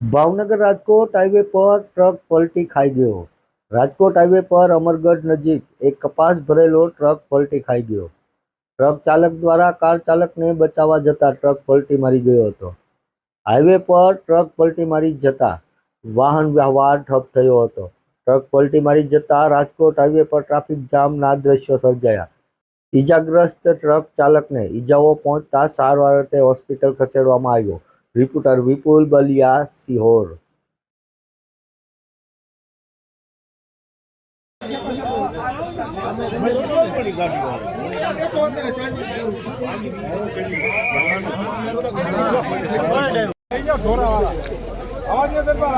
Bhavnagar Rajkot highway પર truck પલટી ખાઈ ગયો. રાજકોટ હાઈવે પર અમરગઢ નજીક એક કપાસ ભરેલો ટ્રક પલટી ખાઈ ગયો. ટ્રક ચાલક દ્વારા કાર ચાલકને બચાવવા જતા ટ્રક પલટી મારી ગયો હતો. હાઈવે પર ટ્રક પલટી મારી જતા વાહન વ્યવહાર ઠપ થયો હતો. ટ્રક પલટી મારી જતા રાજકોટ હાઈવે પર ટ્રાફિક જામના દ્રશ્યો સર્જાયા. ઈજાગ્રસ્ત ટ્રક ચાલકને ઈજાઓ પહોંચતા સારવાર અર્થે હોસ્પિટલ ખસેડવામાં આવ્યો. રિપોર્ટર વિપુલ બલિયા સિહોર આવા દે દરબાર.